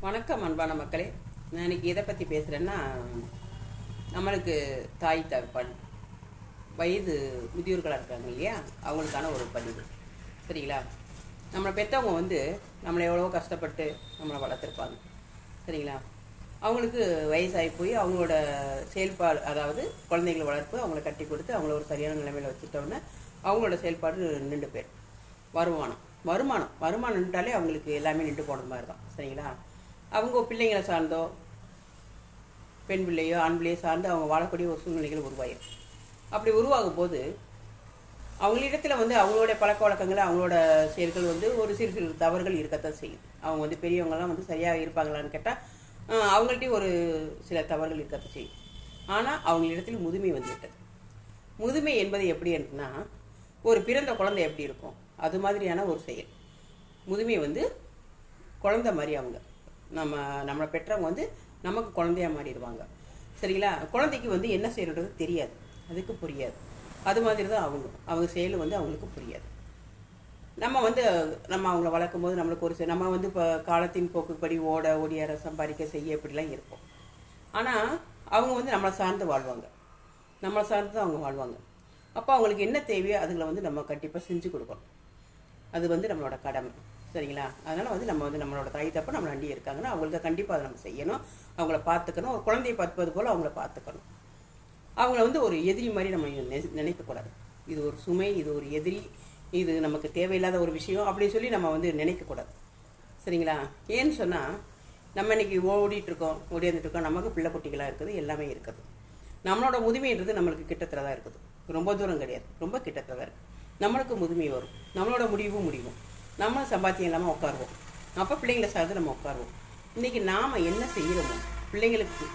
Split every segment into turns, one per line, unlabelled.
வணக்கம் அன்பான மக்களே. நான் இன்னைக்கு எதை பற்றி பேசுகிறேன்னா நம்மளுக்கு தாய் தகப்பன் வயது முதியோர்களாக இருக்காங்க இல்லையா? அவங்களுக்கான ஒரு பதிவு. சரிங்களா? நம்மளை பெற்றவங்க வந்து நம்மளை எவ்வளோ கஷ்டப்பட்டு நம்மளை வளர்த்துருப்பாங்க. சரிங்களா? அவங்களுக்கு வயசாகி போய் அவங்களோட செயல்பாடு அதாவது குழந்தைகளை வளர்ப்பு அவங்கள கட்டி கொடுத்து அவங்கள ஒரு சரியான நிலைமையில் வச்சுட்டோன்னே அவங்களோட செயல்பாடு நின்று பேர் வருமானம். வருமானம். வருமானம் நின்றாலே அவங்களுக்கு எல்லாமே நின்று போன மாதிரி தான். சரிங்களா? அவங்க பிள்ளைங்களை சார்ந்தோ பெண் பிள்ளையோ ஆண் பிள்ளையோ சார்ந்து அவங்க வாழக்கூடிய ஒரு சூழ்நிலைகள் உருவாயிரும். அப்படி உருவாகும் போது அவங்களிடத்துல வந்து அவங்களோட பழக்க வழக்கங்கள் அவங்களோட செயல்கள் வந்து ஒரு சிறு சிறு தவறுகள் இருக்கத்தான் செய்யுது அவங்க வந்து பெரியவங்கெல்லாம் வந்து சரியாக இருப்பாங்களான்னு கேட்டால் அவங்கள்ட்டையும் ஒரு சில தவறுகள் இருக்கத்தான் செய்யும். ஆனால் அவங்களிடத்தில் முதுமை வந்துவிட்டது. முதுமை என்பது எப்படி இருக்குன்னா ஒரு பிறந்த குழந்தை எப்படி இருக்கும்? அது மாதிரியான ஒரு செயல். முதுமை வந்து குழந்த மாதிரி அவங்க. நம்ம நம்மளை பெற்றவங்க வந்து நமக்கு குழந்தையாக மாறிடுவாங்க. சரிங்களா? குழந்தைக்கு வந்து என்ன செய்யறது தெரியாது. அதுக்கு புரியாது. அது மாதிரி தான் அவங்க. அவங்க செயல் வந்து அவங்களுக்கு புரியாது. நம்ம வந்து நம்ம அவங்கள வளர்க்கும் போது நம்மளுக்கு ஒரு நம்ம வந்து இப்போ காலத்தின் போக்குப்படி ஓட ஓடியார சம்பாதிக்க செய்ய இப்படிலாம் இருப்போம். ஆனால் அவங்க வந்து நம்மளை சார்ந்து வாழ்வாங்க. நம்மளை சார்ந்து தான் அவங்க வாழ்வாங்க. அப்போ அவங்களுக்கு என்ன தேவையோ அதுகளை வந்து நம்ம கண்டிப்பாக செஞ்சு கொடுக்கணும். அது வந்து நம்மளோட கடமை. சரிங்களா? அதனால் வந்து நம்ம வந்து நம்மளோட தாய் தப்ப நம்மளை அண்டி இருக்காங்கன்னா அவங்களுக்கு கண்டிப்பாக அதை நம்ம செய்யணும். அவங்கள பார்த்துக்கணும். ஒரு குழந்தையை பார்ப்பது போல் அவங்கள பார்த்துக்கணும். அவங்கள வந்து ஒரு எதிரி மாதிரி நம்ம நினைக்கக்கூடாது. இது ஒரு சுமை இது ஒரு எதிரி இது நமக்கு தேவையில்லாத ஒரு விஷயம் அப்படின்னு சொல்லி நம்ம வந்து நினைக்கக்கூடாது. சரிங்களா? ஏன்னு சொன்னால் நம்ம இன்னைக்கு ஓடிட்டு இருக்கோம் ஓடியாந்துட்டு இருக்கோம் நமக்கு பிள்ளை குட்டிகளாக இருக்குது எல்லாமே இருக்குது. நம்மளோட முதுமைன்றது நம்மளுக்கு கிட்டத்தில் தான் இருக்குது. ரொம்ப தூரம் கிடையாது. ரொம்ப கிட்டத்தில் தான் இருக்குது நம்மளுக்கு முதுமை வரும். நம்மளோட முடிவும் முடிவும் நம்ம சம்பாத்தியம் இல்லாமல் உட்காருவோம் அப்போ பிள்ளைங்களை சார்ந்து நம்ம உட்காருவோம் இன்றைக்கி நாம் என்ன செய்கிறோமோ பிள்ளைங்களுக்கு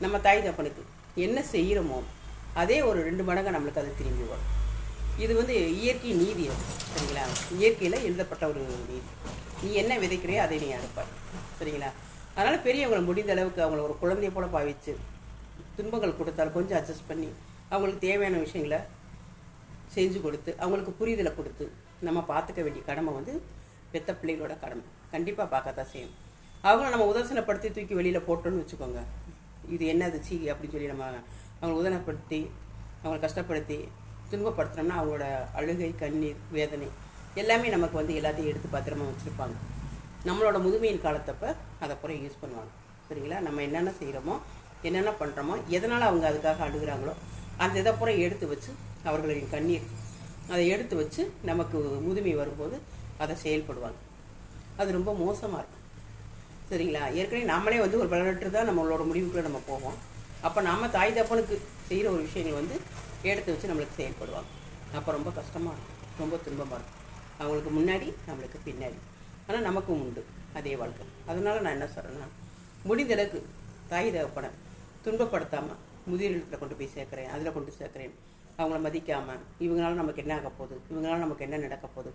நம்ம தாய் தப்பனுக்கு என்ன செய்கிறோமோ அதே ஒரு ரெண்டு மடங்கு நம்மளுக்கு அது திரும்பி வரும். இது வந்து இயற்கை நீதி சரிங்களா? இயற்கையில் எழுதப்பட்ட ஒரு நீதி. நீ என்ன விதைக்கிறியோ அதை நீ அறுப்பாய் சரிங்களா? அதனால் பெரியவங்களை முடிந்த அளவுக்கு அவங்கள ஒரு குழந்தைய போல பாவிச்சு துன்பங்கள் கொடுத்தாலும் கொஞ்சம் அட்ஜஸ்ட் பண்ணி அவங்களுக்கு தேவையான விஷயங்களை செஞ்சு கொடுத்து அவங்களுக்கு புரிதலை கொடுத்து நம்ம பார்த்துக்க வேண்டிய கடமை வந்து பெத்த பிள்ளைகளோட கடமை. கண்டிப்பாக பார்க்கத்தான் செய்யணும் அவங்கள நம்ம உதாசனப்படுத்தி தூக்கி வெளியில் போட்டோன்னு வச்சுக்கோங்க. இது என்னது சீ அப்படின்னு சொல்லி நம்ம அவங்கள உதாரணப்படுத்தி அவங்கள கஷ்டப்படுத்தி துன்பப்படுத்துனோம்னா அவங்களோட அழுகை கண்ணீர் வேதனை எல்லாமே நமக்கு வந்து எல்லாத்தையும் எடுத்து பத்திரமா வச்சுருப்பாங்க. நம்மளோட முதுமையின் காலத்தப்போ அதை பூரா யூஸ் பண்ணுவாங்க. சரிங்களா? நம்ம என்னென்ன செய்கிறோமோ என்னென்ன பண்ணுறோமோ எதனால் அவங்க அதுக்காக அழுகிறாங்களோ அந்த இதை பூரா எடுத்து வச்சு அவர்களின் கண்ணீர் அதை எடுத்து வச்சு நமக்கு முதுமை வரும்போது அதை செயல்படுவாங்க. அது ரொம்ப மோசமாக இருக்கும். சரிங்களா? ஏற்கனவே நாமளே வந்து ஒரு பலனற்று தான் நம்மளோட முடிவுக்குள்ளே நம்ம போவோம். அப்போ நாம் தாய் தப்பனுக்கு செய்கிற ஒரு விஷயங்கள் வந்து எடுத்து வச்சு நம்மளுக்கு செயல்படுவாங்க. அப்போ ரொம்ப கஷ்டமாக இருக்கும். ரொம்ப துன்பமாக இருக்கும். அவங்களுக்கு முன்னாடி நம்மளுக்கு பின்னாடி. ஆனால் நமக்கும் உண்டு. அதே வாழ்க்கை. அதனால் நான் என்ன சொல்கிறேன்னா முடிந்தளவுக்கு தாய் தகப்பனை துன்பப்படுத்தாமல் முதியோர்களிடத்தில் கொண்டு போய் சேர்க்குறேன் அதில் கொண்டு சேர்க்குறேன். அவங்கள மதிக்காமல் இவங்களால நமக்கு என்ன ஆக போகுது? இவங்களால நமக்கு என்ன நடக்க போகுது?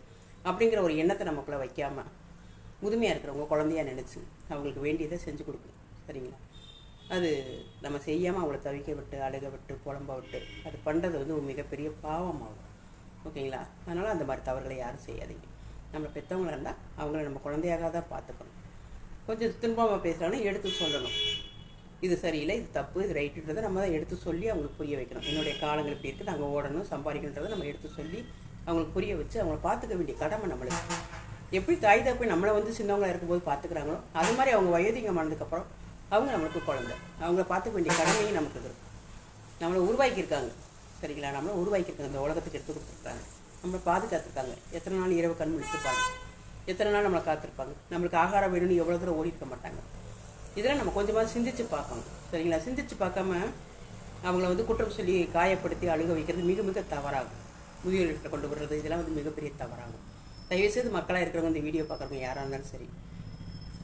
அப்படிங்கிற ஒரு எண்ணத்தை நமக்குள்ளே வைக்காமல் முதுமையாக இருக்கிறவங்க குழந்தையாக நினச்சி அவங்களுக்கு வேண்டியதை செஞ்சு கொடுக்கணும். சரிங்களா? அது நம்ம செய்யாமல் அவங்கள தவிக்க விட்டு அழுக விட்டு புலம்ப விட்டு அது பண்ணுறது வந்து ஒரு மிகப்பெரிய பாவமாகும். ஓகேங்களா? அதனால் அந்த மாதிரி தவறுகளை யாரும் செய்யாதீங்க. நம்மளை பெற்றவங்களா இருந்தால் அவங்கள நம்ம குழந்தையாக தான் பார்த்துக்கணும். கொஞ்சம் துன்பமாக பேசுகிறாங்கன்னா எடுத்து சொல்லணும். இது சரியில்லை இது தப்பு இது ரைட்டுன்றதை நம்ம தான் எடுத்து சொல்லி அவங்களுக்கு புரிய வைக்கணும். என்னுடைய காலங்கள் இப்படி இருக்குது நாங்கள் ஓடணும் சம்பாதிக்கணுன்றதை நம்ம எடுத்து சொல்லி அவங்களுக்கு புரிய வச்சு அவங்கள பார்த்துக்க வேண்டிய கடமை நம்மளுக்கு. எப்படி தாய் தப்பை நம்மளை வந்து சின்னவங்களாக இருக்கும்போது பார்த்துக்கிறாங்களோ அது மாதிரி அவங்க வயோதிகமானதுக்கப்புறம் அவங்க நம்மளுக்கு குழந்தை. அவங்கள பார்த்துக்க வேண்டிய கடமையும் நமக்கு இருக்கு. நம்மளை உருவாக்கியிருக்காங்க. சரிங்களா? நம்மளை உருவாக்கியிருக்காங்க. இந்த உலகத்துக்கு எடுத்து கொடுத்துருக்காங்க. நம்மளை பாதுகாத்துருக்காங்க. எத்தனை நாள் இரவு கண் முடிச்சிருப்பாங்க எத்தனை நாள் நம்மளை காத்திருப்பாங்க. நம்மளுக்கு ஆகாரம் வேணும்னு எவ்வளோ தூரம் ஓடி இருக்க மாட்டாங்க. இதெல்லாம் நம்ம கொஞ்சமாக சிந்திச்சு பார்க்கணும். சரிங்களா? சிந்திச்சு பார்க்காம அவங்கள வந்து குற்றம் சொல்லி காயப்படுத்தி அழுக வைக்கிறது மிக மிக தவறாகும். முதியோர்கிட்ட கொண்டு வர்றது இதெல்லாம் வந்து மிகப்பெரிய தவறாகும். தயவுசெய்து மக்களாக இருக்கிறவங்க இந்த வீடியோ பார்க்குறவங்க யாராக இருந்தாலும் சரி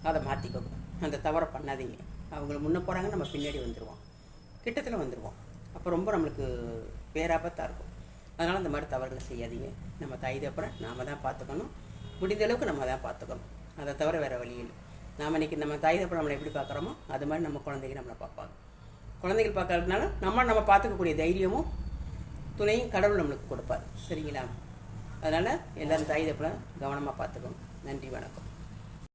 அதை மாற்றிக்கோங்க அந்த தவறை பண்ணாதீங்க. அவங்கள முன்ன போகிறாங்க நம்ம பின்னாடி வந்துடுவோம் கிட்டத்தில் வந்துடுவோம் அப்போ ரொம்ப நம்மளுக்கு பேராபத்தாக இருக்கும். அதனால் அந்த மாதிரி தவறுகளை செய்யாதீங்க. நம்ம தாய் தப்புறம் நாம தான் பார்த்துக்கணும். முடிந்த அளவுக்கு நம்ம தான் பார்த்துக்கணும். அதை தவிர வேறு வழி இல்லை. நாம் இன்றைக்கி நம்ம தாய் தப்பு நம்மளை எப்படி பார்க்குறோமோ அது மாதிரி நம்ம குழந்தைங்க நம்மளை பார்ப்பாங்க. குழந்தைகள் பார்க்கறதுனால நம்ம நம்ம பார்த்துக்கக்கூடிய தைரியமும் துணையும் கடவுள் நம்மளுக்கு கொடுப்பார். சரிங்களா? அதனால் எல்லாரும் தாய் தப்புறம் கவனமாக பார்த்துக்கணும் நன்றி வணக்கம்.